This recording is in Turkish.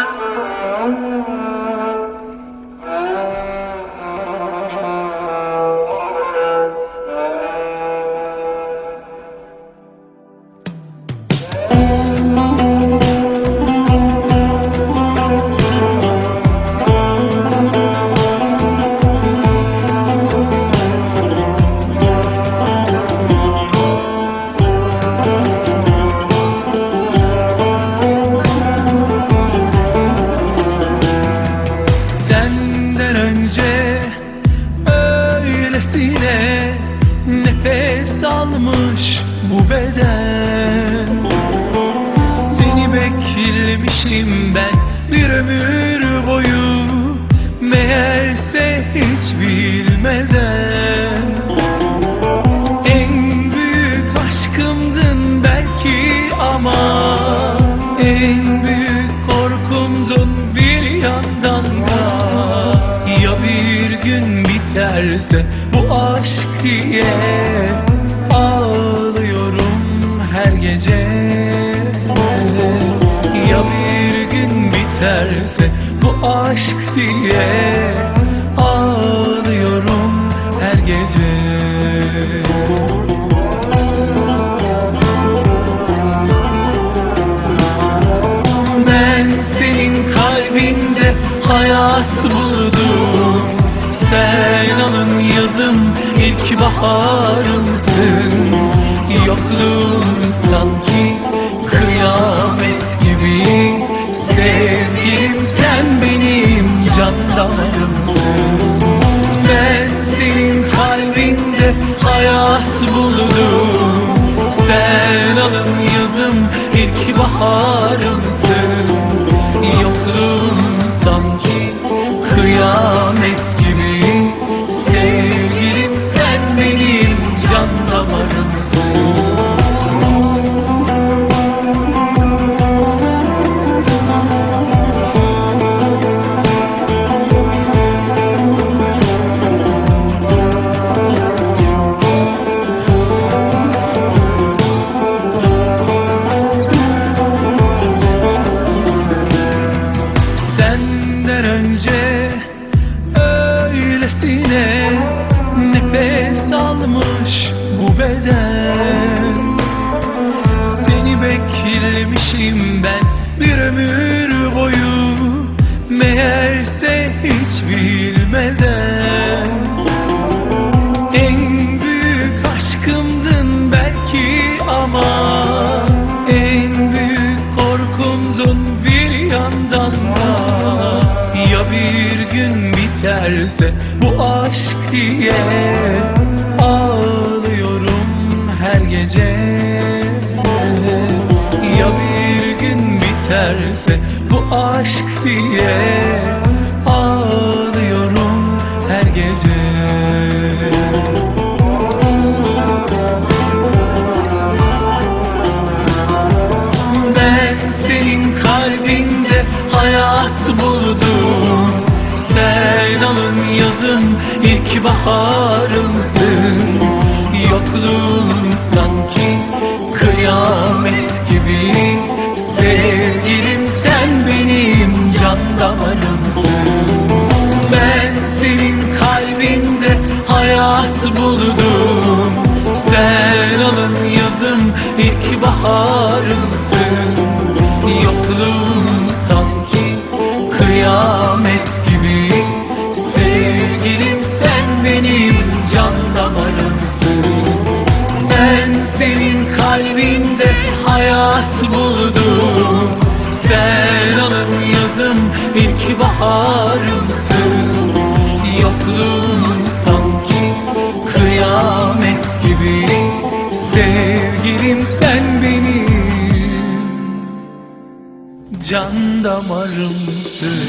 Thank you. Bu beden Seni beklemişim ben bir ömür boyu. Meğerse hiç bilmeden. En büyük aşkımdın belki ama En büyük korkumdun bir yandan da. Ya bir gün biterse bu aşk diye gece. Ya bir gün biterse bu aşk diye Ağlıyorum her gece. Ben senin kalbinde hayat buldum. Sen alın yazım ilk baharımsın benden diye Ağlıyorum her gece. Ya bir gün biterse bu aşk diye Yazın ilk baharımsın senin kalbinde hayat buldum Sen alın yazım ilk baharımsın Yokluğun sanki kıyamet gibi. Sevgilim sen benim can damarımsın